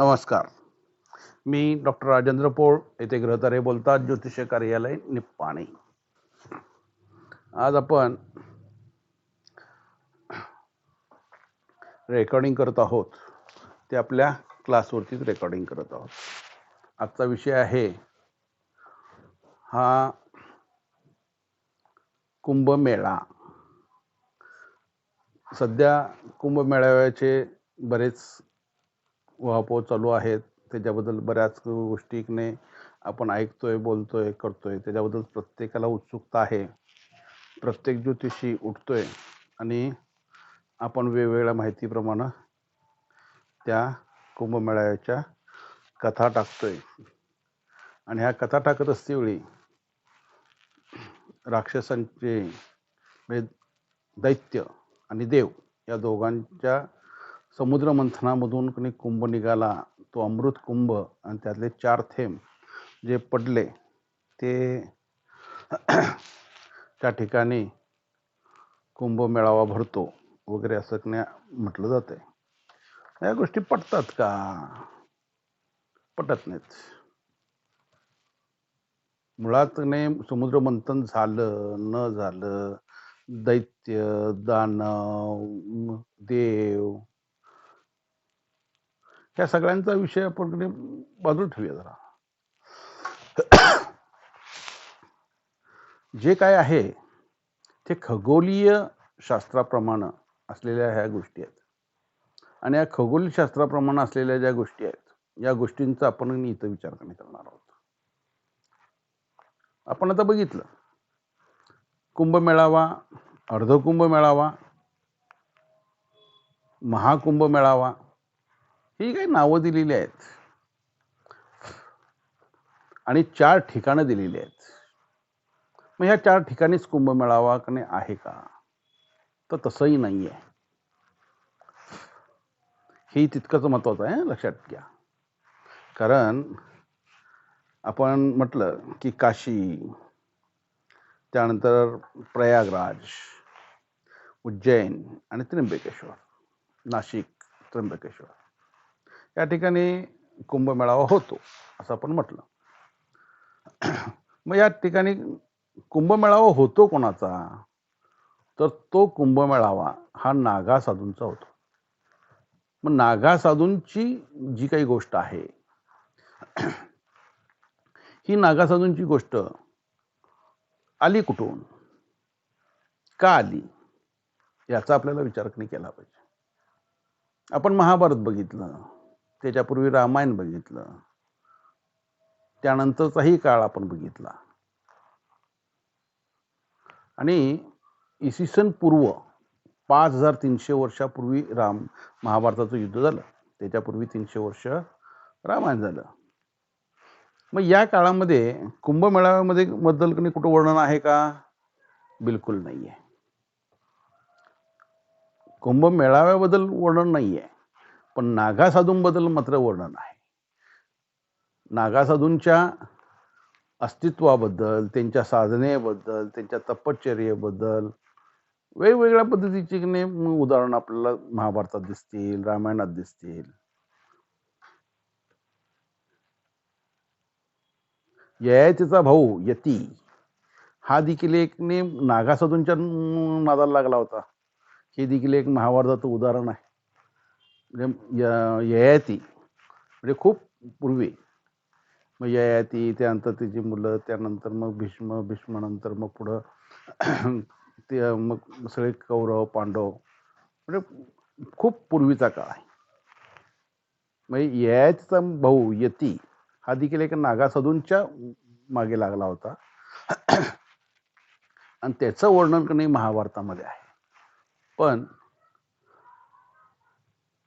नमस्कार. मी डॉक्टर राजेंद्र पोळ येथे ग्रहतारे बोलतात ज्योतिष कार्यालय निप्पाणी. आज आपण रेकॉर्डिंग करत आहोत. ते आपल्या क्लासवरतीच रेकॉर्डिंग करत आहोत. आजचा विषय आहे हा कुंभमेळा. सध्या कुंभमेळाव्याचे बरेच उहापोह चालू आहेत. त्याच्याबद्दल बऱ्याच गोष्टीने आपण ऐकतोय बोलतोय करतोय. त्याच्याबद्दल प्रत्येकाला उत्सुकता आहे. प्रत्येक ज्योतिषी उठतोय आणि आपण वेगवेगळ्या माहितीप्रमाणे त्या कुंभमेळ्याच्या कथा टाकतोय. आणि ह्या कथा टाकत असतेवेळी राक्षसांचे दैत्य आणि देव या दोघांच्या समुद्र मंथनामधून कोणी कुंभ निघाला. तो अमृत कुंभ आणि त्यातले चार थेंब जे पडले ते त्या ठिकाणी कुंभ मेळावा भरतो वगैरे असं कण्या म्हटलं जाते या गोष्टी पटतात का? पटत नाहीत. मुळात नाही समुद्र मंथन झालं न झालं दैत्य दानव देव ह्या सगळ्यांचा विषय आपण कडे बाजूला ठेवूया जरा. जे काय आहे ते खगोलीय शास्त्राप्रमाणे असलेल्या ह्या गोष्टी आहेत. आणि या खगोलीय शास्त्राप्रमाणे असलेल्या ज्या गोष्टी आहेत या गोष्टींचा आपण इथं विचार कमी करणार आहोत. आपण आता बघितलं. कुंभ मेळावा अर्धकुंभ मेळावा महाकुंभ मेळावा ही काही नावं दिलेली आहेत. आणि चार ठिकाणं दिलेली आहेत. मग ह्या चार ठिकाणीच कुंभमेळावा कने आहे का? तर तसंही नाही आहे. हे तितकंच महत्वाचं आहे लक्षात घ्या. कारण आपण म्हटलं की काशी त्यानंतर प्रयागराज उज्जैन आणि त्र्यंबकेश्वर नाशिक त्र्यंबकेश्वर. या ठिकाणी कुंभमेळावा होतो असं आपण म्हटलं. मग या ठिकाणी कुंभमेळावा होतो कोणाचा तर तो कुंभमेळावा हा नागा साधूंचा होतो. मग नागा साधूंची जी काही गोष्ट आहे ही नागा साधूंची गोष्ट आली कुठून? का आली? याचा आपल्याला विचार केला पाहिजे. आपण महाभारत बघितलं. त्याच्यापूर्वी रामायण बघितलं. त्यानंतरचाही काळ आपण बघितला. आणि इसवी सन पूर्व पाच हजार तीनशे वर्षापूर्वी राम महाभारताचं युद्ध झालं. त्याच्यापूर्वी तीनशे वर्ष रामायण झालं. मग या काळामध्ये कुंभमेळाव्यामध्ये बद्दल कधी कुठं वर्णन आहे का? बिलकुल नाही आहे कुंभ मेळाव्याबद्दल वर्णन नाही आहे पण नागा साधूंबद्दल मात्र वर्णन आहे. नागा साधूंच्या अस्तित्वाबद्दल त्यांच्या साधनेबद्दल त्यांच्या तपश्चर्येबद्दल वेगवेगळ्या पद्धतीची उदाहरण आपल्याला महाभारतात दिसतील रामायणात दिसतील. ययातीचा भाऊ यती हा देखील एक नेम नागा साधूंच्या नादाला लागला होता. हे देखील एक महाभारताचं उदाहरण आहे. ययाती. म्हणजे खूप पूर्वी. मग ययाती त्यानंतर तिची मुलं त्यानंतर मग भीष्म भीष्मानंतर मग पुढं ते मग सगळे कौरव पांडव. म्हणजे खूप पूर्वीचा काळ आहे. म्हणजे ययातीचा भाऊ यती हा देखील एक नागासधूंच्या मागे लागला होता. आणि त्याचं वर्णन करणे महाभारतामध्ये आहे. पण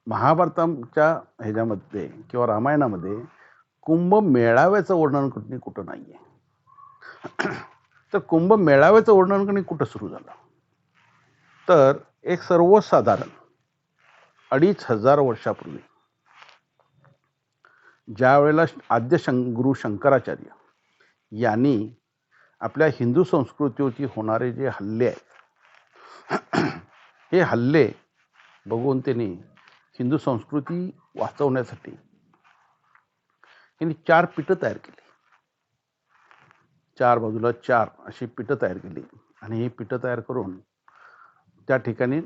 महाभारताच्या ह्याच्यामध्ये किंवा रामायणामध्ये कुंभ मेळाव्याचं वर्णन कुठे कुठं नाही आहे तर कुंभ मेळाव्याचं वर्णन कधी कुठं सुरू झालं? तर एक सर्वसाधारण अडीच हजार वर्षापूर्वी ज्या वेळेला आद्य शं गुरु शंकराचार्य यांनी आपल्या हिंदू संस्कृतीवरती होणारे जे हल्ले आहेत हे हल्ले बघून त्यांनी हिंदू संस्कृती वाचवण्यासाठी यांनी चार पिठं तयार केली. चार बाजूला चार अशी पिठं तयार केली. आणि ही पिठं तयार करून त्या ठिकाणी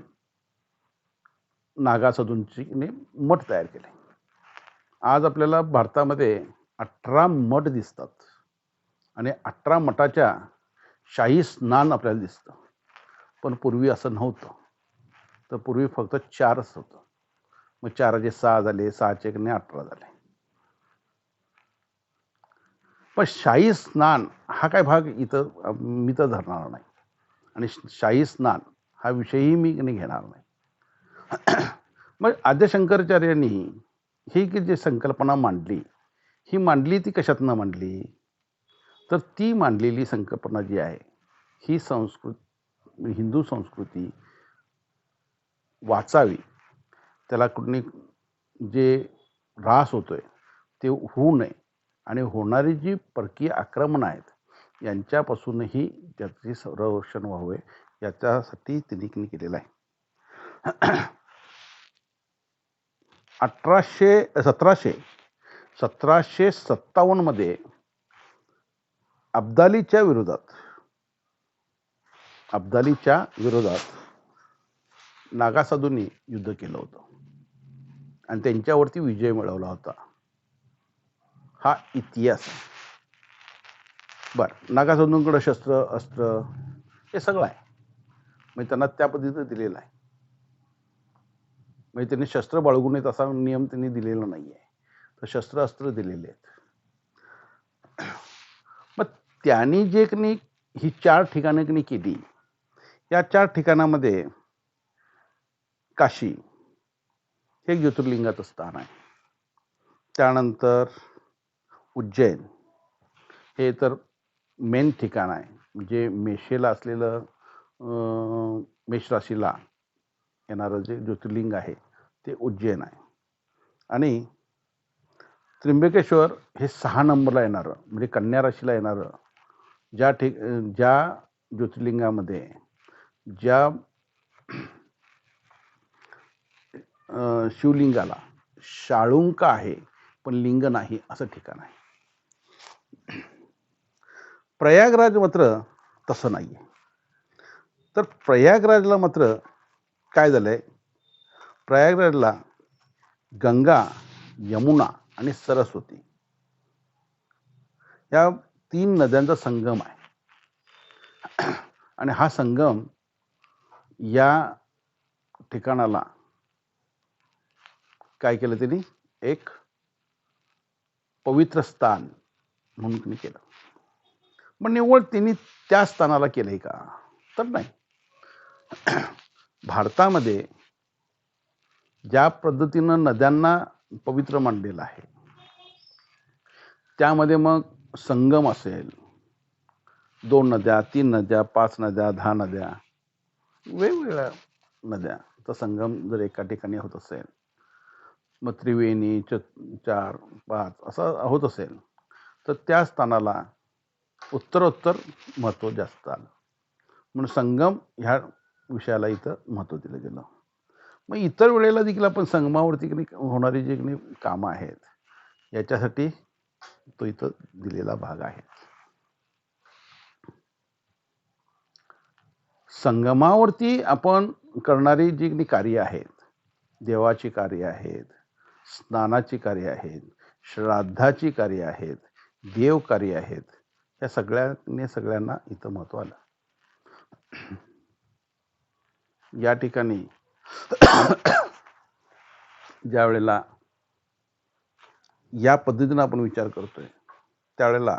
नागासधूंची मठ तयार केले. आज आपल्याला भारतामध्ये अठरा मठ दिसतात. आणि अठरा मठाच्या शाही स्नान आपल्याला दिसतं. पण पूर्वी असं नव्हतं. तर पूर्वी फक्त चारच होतं मग चाराचे सहा झाले सहाचे नाही अठरा झाले. पण शाही स्नान हा काय भाग इथं मी तर धरणार नाही. आणि शाही स्नान हा विषयही मी नाही घेणार नाही. मग आद्यशंकराचार्यांनी ही की जी संकल्पना मांडली ही मांडली ती कशातनं मांडली? तर ती मांडलेली संकल्पना जी आहे ही संस्कृत हिंदू संस्कृती वाचावी. त्याला कुठली जे ऱ्हास होतोय ते होऊ नये. आणि होणारी जी परकीय आक्रमणं आहेत यांच्यापासूनही त्याचे संरक्षण व्हावे याच्यासाठी तिने केलेलं आहे. अठराशे सतराशे सतराशे सत्तावन्नमध्ये अब्दालीच्या विरोधात अब्दालीच्या विरोधात नागासाधूंनी युद्ध केलं होतं. आणि त्यांच्यावरती विजय मिळवला होता. हा इतिहास. बर बरं शस्त्र अस्त्र हे सगळं आहे. म्हणजे त्यांना त्या पद्धतीनं दिलेलं आहे. म्हणजे त्यांनी शस्त्र बाळगू नयेत असा नियम त्यांनी दिलेला नाही आहे तर शस्त्र अस्त्र दिलेले आहेत. मग त्यांनी जे कनी ही चार ठिकाणं कनी केली. या चार ठिकाणामध्ये काशी हे ज्योतिर्लिंगाचं स्थान आहे. त्यानंतर उज्जैन. हे तर मेन ठिकाण आहे. म्हणजे मेषेला असलेलं मेषराशीला येणारं जे ज्योतिर्लिंग आहे ते उज्जैन आहे. आणि त्र्यंबकेश्वर हे सहा नंबरला येणारं म्हणजे कन्या राशीला येणारं. ज्या ठिक ज्या ज्योतिर्लिंगामध्ये ज्या शिवलिंगाला. शाळुंक आहे पण लिंग नाही असं ठिकाण आहे. प्रयागराज मात्र तसं नाही आहे तर प्रयागराजला मात्र काय झालंय? प्रयागराजला गंगा यमुना आणि सरस्वती या तीन नद्यांचा संगम आहे. आणि हा संगम या ठिकाणाला काय केलं त्यांनी? एक पवित्र स्थान म्हणून केलं. पण निव्वळ त्यांनी त्या स्थानाला केलंय का? तर नाही. भारतामध्ये ज्या पद्धतीनं नद्यांना पवित्र मानलेलं आहे त्यामध्ये मग संगम असेल दोन नद्या तीन नद्या पाच नद्या दहा नद्या वेगवेगळ्या नद्या. तर संगम जर एका ठिकाणी होत असेल मग त्रिवेणी च चार पाच असं होत असेल. तर त्या स्थानाला उत्तरोत्तर महत्त्व जास्त आलं. म्हणून संगम ह्या विषयाला इथं महत्त्व दिलं गेलं. मग इतर वेळेला देखील आपण संगमावरती की होणारी जी काही कामं आहेत याच्यासाठी तो इथं दिलेला भाग आहे. संगमावरती आपण करणारी जी कार्य आहेत देवाची कार्य आहेत स्नानाची कार्य आहेत श्राद्धाची कार्य आहेत देव कार्य आहेत या सगळ्याने सगळ्यांना इथं महत्त्व आलं. या ठिकाणी ज्या वेळेला या पद्धतीनं आपण विचार करतोय त्यावेळेला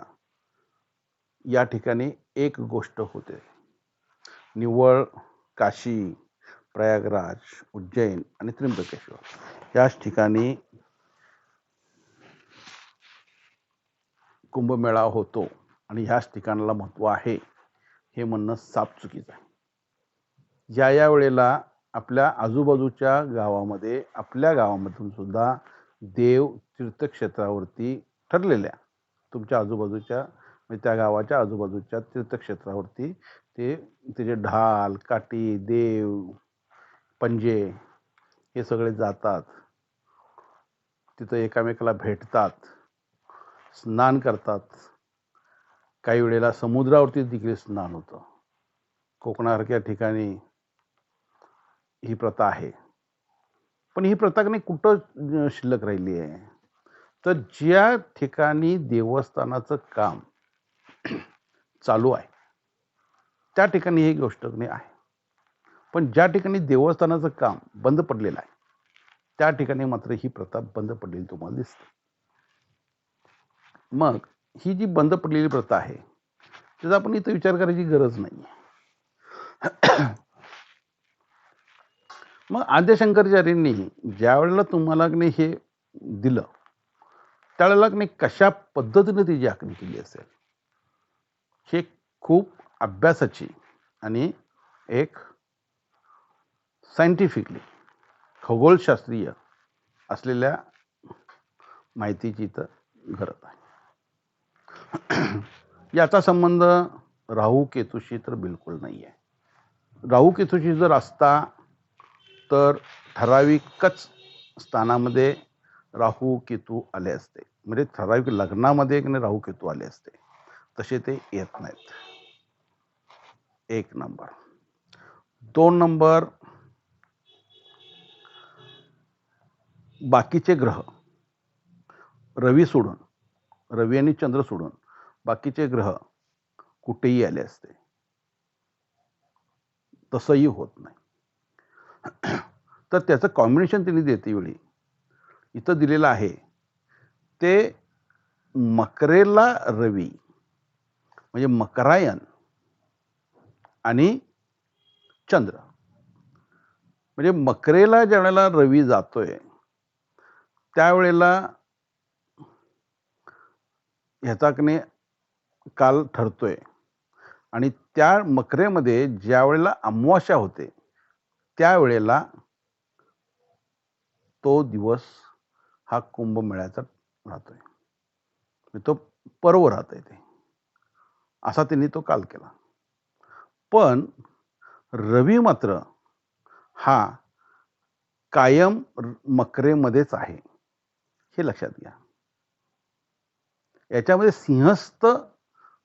या ठिकाणी एक गोष्ट होते. निव्वळ काशी प्रयागराज उज्जैन आणि त्र्यंबकेश्वर. याच ठिकाणी कुंभमेळा होतो आणि ह्याच ठिकाणाला महत्त्व आहे हे म्हणणं साफ चुकीचं आहे. ज्या या वेळेला आपल्या आजूबाजूच्या गावामध्ये आपल्या गावामधून सुद्धा देव तीर्थक्षेत्रावरती ठरलेल्या तुमच्या आजूबाजूच्या म्हणजे त्या गावाच्या आजूबाजूच्या तीर्थक्षेत्रावरती ते त्याचे ढाल काठी देव पंजे हे सगळे जातात. तिथं एकामेकाला भेटतात. स्नान करतात. काही वेळेला समुद्रावरती देखील स्नान होतं. कोकणासारख्या ठिकाणी ही प्रथा आहे. पण ही प्रथा नाही कुठं शिल्लक राहिली आहे? तर ज्या ठिकाणी देवस्थानाचं काम चालू आहे त्या ठिकाणी ही गोष्ट आहे. पण ज्या ठिकाणी देवस्थानाचं काम बंद पडलेलं आहे त्या ठिकाणी मात्र ही प्रथा बंद पडलेली तुम्हाला दिसते. मग ही जी बंद पडलेली प्रथा आहे त्याचा आपण इथं विचार करायची गरज नाही मग आद्यशंकराचार्यांनी ज्या वेळेला तुम्हाला की हे दिलं त्यावेळेला की कशा पद्धतीने त्याची आखणी केली असेल हे खूप अभ्यासाची आणि एक सायंटिफिकली खगोलशास्त्रीय असलेल्या माहितीची इथं गरज आहे. याचा संबंध राहू केतूशी तर बिलकुल नाही आहे. राहू केतूशी जर असता तर ठराविकच स्थानामध्ये राहू केतू आले असते. म्हणजे ठराविक लग्नामध्ये की राहू केतू आले असते. तसे ते येत नाहीत. एक नंबर. दोन नंबर बाकीचे ग्रह रवी सोडून रवी आणि चंद्र सोडून बाकीचे ग्रह कुठेही आले असते. तसंही होत नाही. तर त्याचं कॉम्बिनेशन त्यांनी देते वेळी. इथं दिलेलं आहे. ते मकरेला रवी म्हणजे मकरायन आणि चंद्र. म्हणजे मकरेला ज्या वेळेला रवी जातोय त्यावेळेला ह्याचा कने काल ठरतोय. आणि त्या मकरेमध्ये ज्या वेळेला अमावास्या होते त्यावेळेला तो दिवस हा कुंभमेळ्याचा राहतोय. तो पर्व राहतोय ते. असा त्यांनी तो काल केला. पण रवी मात्र हा कायम मकरेमध्येच आहे. हे लक्षात घ्या. याच्यामध्ये सिंहस्थ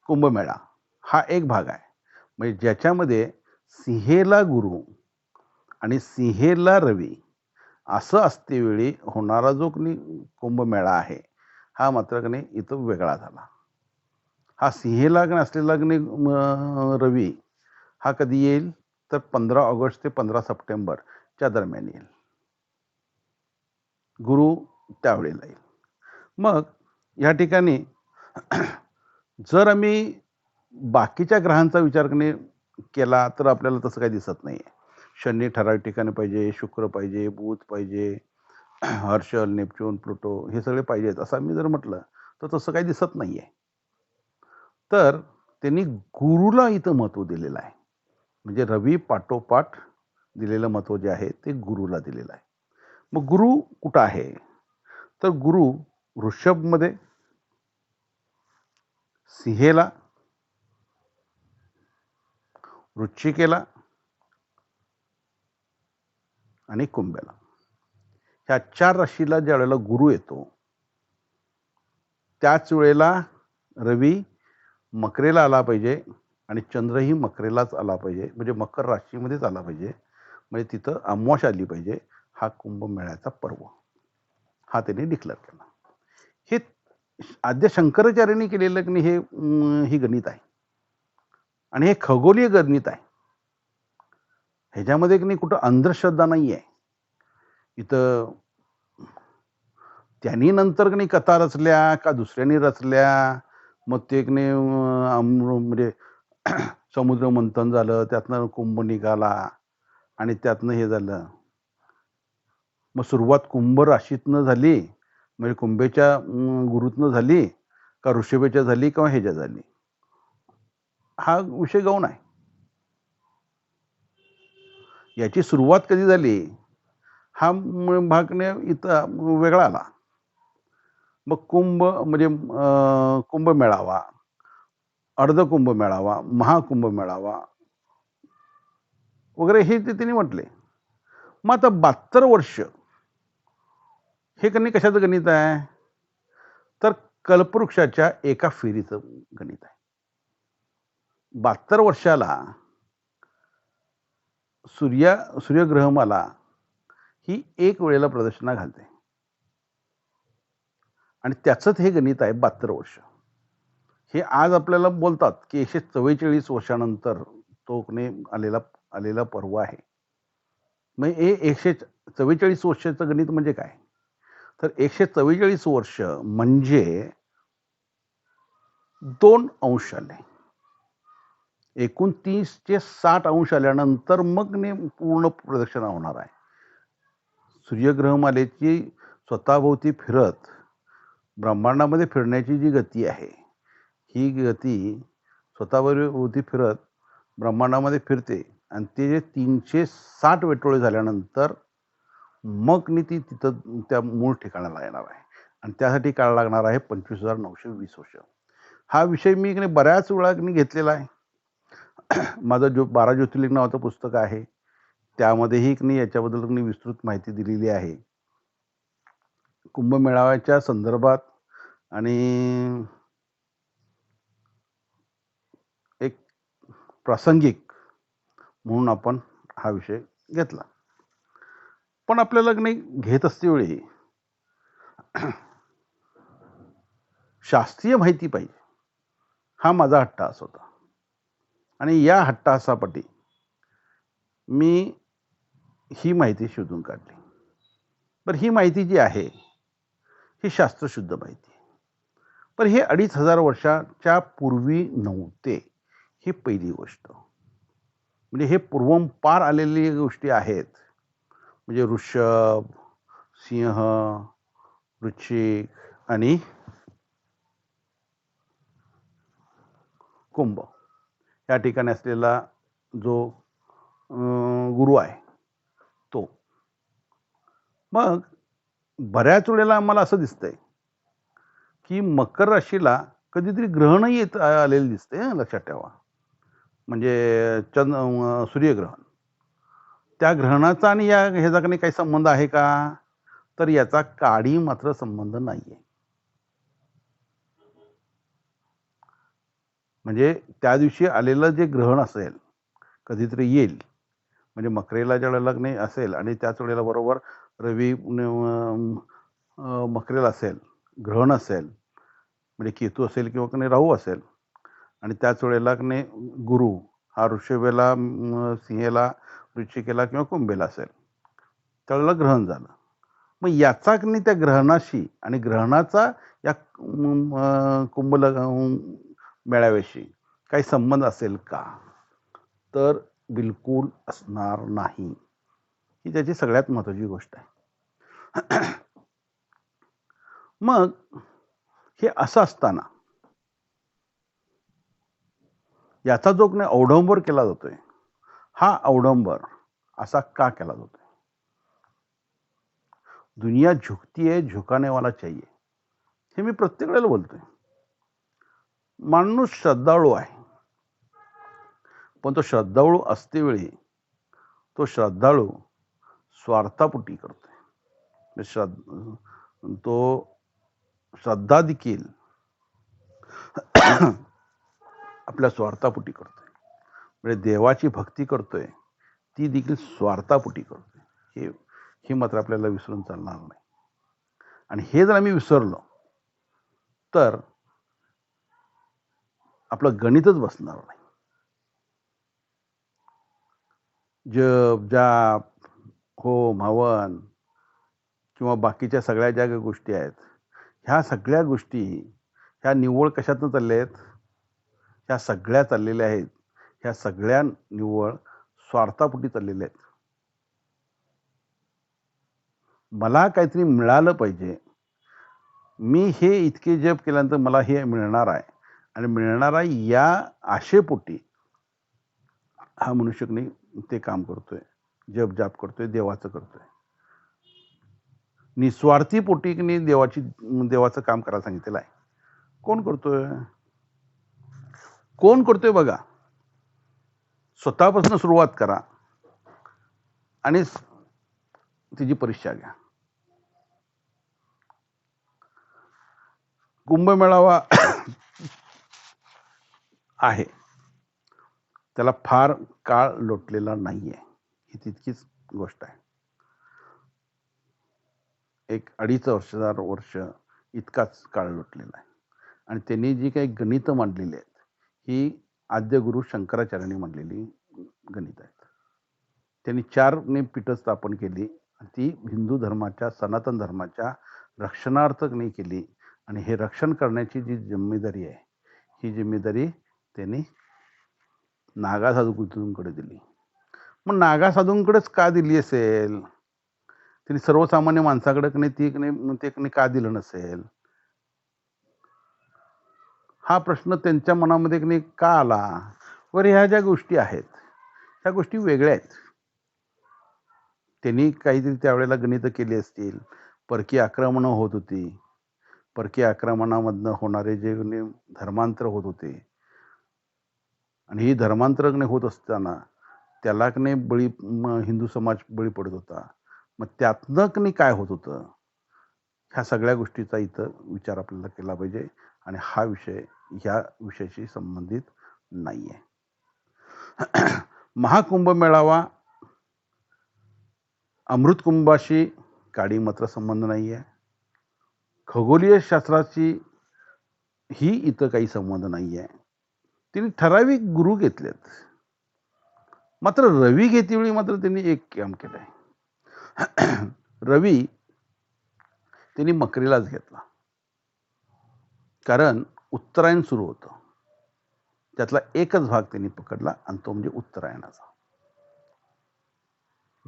कुंभमेळा हा एक भाग आहे. म्हणजे ज्याच्यामध्ये सिंहेला गुरु आणि सिंहेला रवी असं असतेवेळी होणारा जो कोणी कुंभमेळा आहे हा मात्र कने इथं वेगळा झाला. हा सिंहेला कनी असलेला कने रवी हा कधी येईल? तर पंधरा ऑगस्ट ते पंधरा सप्टेंबरच्या दरम्यान येईल. गुरु त्यावेळेला येईल मग या ठिकाणी जर आम्ही बाकीच्या ग्रहांचा विचार करणे केला तर आपल्याला तसं काही दिसत नाही शनी ठराविक ठिकाणी पाहिजे शुक्र पाहिजे बुध पाहिजे हर्षल नेपच्यून प्लुटो हे सगळे पाहिजेत असं आम्ही जर म्हटलं तर तसं काही दिसत नाही आहे तर त्यांनी गुरुला इथं महत्त्व दिलेलं आहे. म्हणजे रवी पाठोपाठ दिलेलं महत्त्व जे आहे ते गुरुला दिलेलं आहे. मग गुरु कुठं आहे? तर गुरु वृषभमध्ये सिंहेला वृश्चिकेला आणि कुंभेला. ह्या चार राशीला ज्या वेळेला गुरु येतो त्याच वेळेला रवी मकरेला आला पाहिजे आणि चंद्रही मकरेलाच आला पाहिजे. म्हणजे मकर राशीमध्येच आला पाहिजे. म्हणजे तिथं अमवाश आली पाहिजे. हा कुंभमेळ्याचा पर्व. हा त्यांनी डिक्लेअर केला. हे आद्य शंकराचार्यांनी केलेलं की नाही हे ही गणित आहे. आणि हे खगोलीय गणित आहे. ह्याच्यामध्ये की नाही कुठं अंधश्रद्धा नाही आहे इथं त्यांनी नंतर की नाही कथा रचल्या का दुसऱ्यांनी रचल्या मग ते की नाही म्हणजे समुद्र मंथन झालं त्यातनं कुंभ निघाला आणि त्यातनं हे झालं. मग सुरुवात कुंभ राशीतनं झाली म्हणजे कुंभेच्या गुरुतनं झाली का ऋषभेच्या झाली किंवा ह्याच्या झाली? हा विषय गौण आहे. याची सुरुवात कधी झाली? हा भागने इथं वेगळा आला. मग कुंभ म्हणजे अं, कुंभ मेळावा अर्धकुंभ मेळावा महाकुंभ मेळावा वगैरे हे ते त्यांनी म्हटले. मग आता बहात्तर वर्ष हे गणित कशाचं गणित आहे? तर कल्पवृक्षाच्या एका फेरीचं गणित आहे. बहात्तर वर्षाला सूर्या सूर्यग्रहमाला ही एक वेळेला प्रदर्शना घालते. आणि त्याचंच हे गणित आहे बहात्तर वर्ष. हे आज आपल्याला बोलतात की एकशे चव्वेचाळीस वर्षानंतर तोकने आलेला आलेला पर्व आहे. मग हे एकशे चव्वेचाळीस वर्षाचं गणित म्हणजे काय? तर एकशे चव्वेचाळीस वर्ष म्हणजे दोन अंश आले. एकोणतीसचे साठ अंश आल्यानंतर मग ने पूर्ण प्रदक्षिणा होणार आहे. सूर्यग्रहमालेची स्वतःभोवती फिरत ब्रह्मांडामध्ये फिरण्याची जी गती आहे ही गती स्वतःभोवती फिरत ब्रह्मांडामध्ये फिरते आणि ते जे तीनशे साठ वेटोळे झाल्यानंतर मग नी ती तिथं त्या मूळ ठिकाणाला येणार आहे. आणि त्यासाठी काळ लागणार आहे? पंचवीस हजार नऊशे वीस वर्ष. हा विषय मी इकडे बऱ्याच वेळा घेतलेला आहे. माझं जो बारा ज्योतिर्लिंग नावाचं पुस्तक आहे. त्यामध्येही की याच्याबद्दल मी विस्तृत माहिती दिलेली आहे. कुंभमेळाव्याच्या संदर्भात आणि एक प्रासंगिक म्हणून आपण हा विषय घेतला. पण आपल्या लग्न घेत असते वेळी शास्त्रीय माहिती पाहिजे. हा माझा हट्टास होता. आणि या हट्टासापटी मी ही माहिती शोधून काढली. पण ही माहिती जी आहे ही शास्त्रशुद्ध माहिती. पण हे अडीच हजार वर्षाच्या पूर्वी नव्हते ही पहिली गोष्ट. म्हणजे हे पूर्वंपार आलेली गोष्टी आहेत म्हणजे ऋषभ सिंह वृश्चिक आणि कुंभ. या ठिकाणी असलेला जो गुरु आहे तो. मग बऱ्याच वेळेला आम्हाला असं दिसतंय की मकर राशीला कधीतरी ग्रहणही येत आलेलं दिसतंय लक्षात ठेवा. म्हणजे चंद सूर्यग्रहण. त्या ग्रहणाचा आणि या ह्याचा काही संबंध आहे का? तर याचा काडी मात्र संबंध नाहीये. म्हणजे त्या दिवशी आलेलं जे ग्रहण असेल कधीतरी येईल. म्हणजे मकरेला ज्या वेळेला नाही असेल आणि त्याच वेळेला बरोबर रवी मकरेला असेल ग्रहण असेल म्हणजे केतू असेल किंवा कधी राहू असेल आणि त्याच वेळेला कने गुरु हा ऋषभेला सिंहेला रुचिकेला किंवा कुंभेला असेल. त्यावेळेला ग्रहण झालं. मग याचा कनी त्या ग्रहणाशी आणि ग्रहणाचा या कुंभला मेळाव्याशी काही संबंध असेल का? तर बिलकुल असणार नाही. ही त्याची सगळ्यात महत्त्वाची गोष्ट आहे. मग हे असं असताना याचा जो काही अवडंबर केला जातोय हा अवडंबर असा का केला जातोय? दुनिया झुकती आहे झुकाने वाला चाहिए हे मी प्रत्येक वेळेला बोलतोय. माणूस श्रद्धाळू आहे. पण तो श्रद्धाळू असते वेळी तो श्रद्धाळू स्वार्थापुटी करतोय. म्हणजे श्रद्ध तो श्रद्धा देखील आपल्या स्वार्थापुटी करतोय. म्हणजे देवाची भक्ती करतोय ती देखील स्वार्थापुटी करतोय. हे हे मात्र आपल्याला विसरून चालणार नाही. आणि हे जर आम्ही विसरलो तर आपलं गणितच बसणार नाही. जप जाप होम हवन किंवा बाकीच्या सगळ्या ज्या गोष्टी आहेत ह्या सगळ्या गोष्टी ह्या निव्वळ कशातनं चालल्या आहेत? ह्या सगळ्या चाललेल्या आहेत. ह्या सगळ्या निव्वळ स्वार्थापोटी चाललेल्या आहेत. मला काहीतरी मिळालं पाहिजे. मी हे इतके जप केल्यानंतर मला हे मिळणार आहे. आणि मिळणार आहे या आशेपोटी. हा मनुष्यकनी ते काम करतोय. जप जाप करतोय देवाचं करतोय. निस्वार्थी पोटी देवाची देवाचं काम करायला सांगितलेलं आहे. कोण करतोय? कोण करतोय बघा. स्वतःपासून सुरुवात करा आणि तिची परीक्षा घ्या. कुंभमेळावा आहे. त्याला फार काळ लोटलेला नाही आहे ही तितकीच गोष्ट आहे. एक अडीच वर्षदार वर्ष इतकाच काळ लोटलेला आहे. आणि त्यांनी जी काही गणितं मांडलेली आहेत ही आद्यगुरु शंकराचार्यांनी म्हणलेली गणित आहेत. त्यांनी चार ने पीठं स्थापन केली ती हिंदू धर्माच्या सनातन धर्माच्या रक्षणार्थकने केली आणि हे रक्षण करण्याची जी जिम्मेदारी आहे ही जिम्मेदारी त्यांनी नागा साधूकडे दिली. मग नागा साधूंकडेच का दिली असेल? त्यांनी सर्वसामान्य माणसाकडे कने ती कने ते कने का दिलं नसेल? हा प्रश्न त्यांच्या मनामध्ये कने का आला? वर ह्या ज्या गोष्टी आहेत ह्या गोष्टी वेगळ्या आहेत. त्यांनी काहीतरी त्यावेळेला गणित केली असतील. परकीय आक्रमणं होत होती. परकीय आक्रमणामधनं होणारे जे धर्मांतर होत होते. आणि ही धर्मांतर होत असताना त्याला कने बळी हिंदू समाज बळी पडत होता. मग त्यातनं कने काय होत होतं? ह्या सगळ्या गोष्टीचा इथं विचार आपल्याला केला पाहिजे. आणि हा विषय ह्या विषयाशी संबंधित नाही आहे महाकुंभ मेळावा अमृत कुंभाशी काडी मात्र संबंध नाही आहे खगोलीय शास्त्राची ही इथं काही संबंध नाही आहे तिने ठराविक गुरु घेतलेत. मात्र रवी घेतेवेळी मात्र त्यांनी एक काम केलंय. रवी त्यांनी मकरीलाच घेतला. कारण उत्तरायण सुरू होतं. त्यातला एकच भाग त्यांनी पकडला आणि तो म्हणजे उत्तरायणाचा.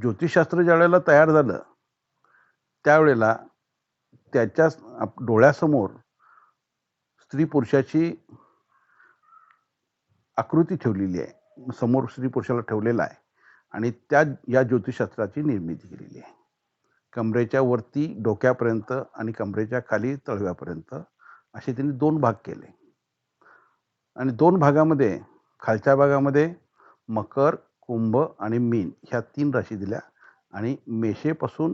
ज्योतिषशास्त्र ज्या वेळेला तयार झालं त्यावेळेला त्याच्या डोळ्यासमोर स्त्री पुरुषाची आकृती ठेवलेली आहे. समोर स्त्री पुरुषाला ठेवलेला आहे आणि त्या या ज्योतिषशास्त्राची निर्मिती केलेली आहे. कमरेच्या वरती डोक्यापर्यंत आणि कमरेच्या खाली तळव्यापर्यंत असे त्यांनी दोन भाग केले. आणि दोन भागामध्ये खालच्या भागामध्ये मकर कुंभ आणि मीन ह्या तीन राशी दिल्या आणि मेषेपासून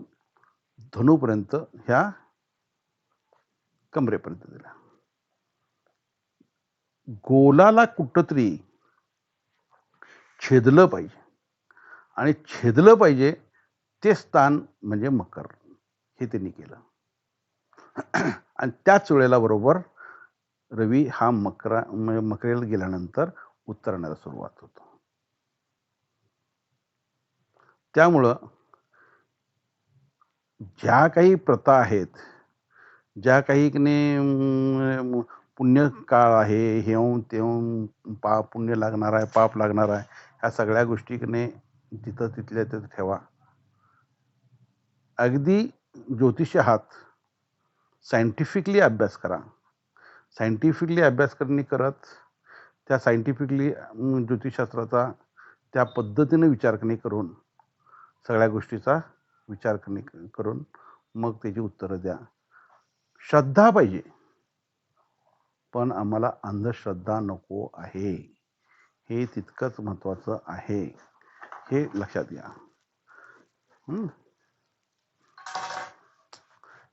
धनुपर्यंत ह्या कमरेपर्यंत दिल्या. गोलाला कुठंतरी छेदलं पाहिजे. आणि छेदलं पाहिजे ते स्थान म्हणजे मकर हे त्यांनी केलं. आणि त्याच वेळेला बरोबर रवी हा मकरा मकरेला गेल्यानंतर उतरण्याला सुरुवात होतो. त्यामुळं ज्या काही प्रथा आहेत ज्या काही पुण्य काळ आहे हेऊन तेऊन पाप पुण्य लागणार आहे पाप लागणार आहे ह्या सगळ्या गोष्टी कने तिथं तिथल्या तिथं ठेवा. अगदी ज्योतिष आहात सायंटिफिकली अभ्यास करा. सायंटिफिकली अभ्यास करणे करत त्या सायंटिफिकली ज्योतिषशास्त्राचा त्या पद्धतीने विचार करणे करून सगळ्या गोष्टीचा विचार करणे करून मग त्याची उत्तरं द्या. श्रद्धा पाहिजे पण आम्हाला अंधश्रद्धा नको आहे. हे तितकंच महत्त्वाचं आहे. हे लक्षात घ्या.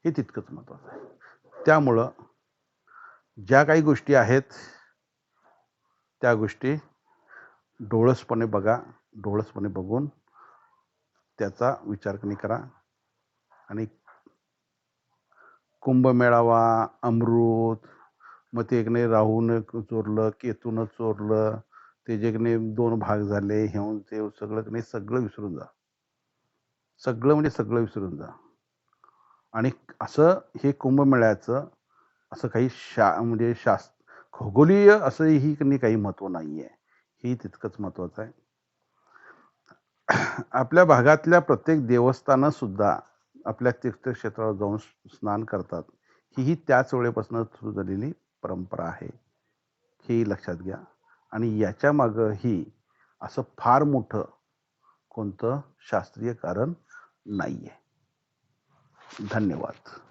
हे तितकंच महत्वाचं आहे. त्यामुळं ज्या काही गोष्टी आहेत त्या गोष्टी डोळसपणे बघा डोळसपणे बघून त्याचा विचार करा. आणि कुंभमेळावा अमृत मग ते एकने राहून चोरलं केतून चोरलं ते जे दोन भाग झाले हे ते सगळं नाही सगळं विसरून जा. सगळं म्हणजे सगळं विसरून जा. आणि असं हे कुंभमेळ्याचं असं काही शा म्हणजे शास खगोलीय असंही काही महत्त्व नाही आहे ही तितकंच महत्त्वाचं आहे. आपल्या भागातल्या प्रत्येक देवस्थानं सुद्धा आपल्या तीर्थक्षेत्रावर जाऊन स्नान करतात. हीही त्याच वेळेपासून सुरू झालेली परंपरा आहे. हे लक्षात घ्या. आणि याच्या मागं ही असं फार मोठं कोणतं शास्त्रीय कारण नाही आहे धन्यवाद.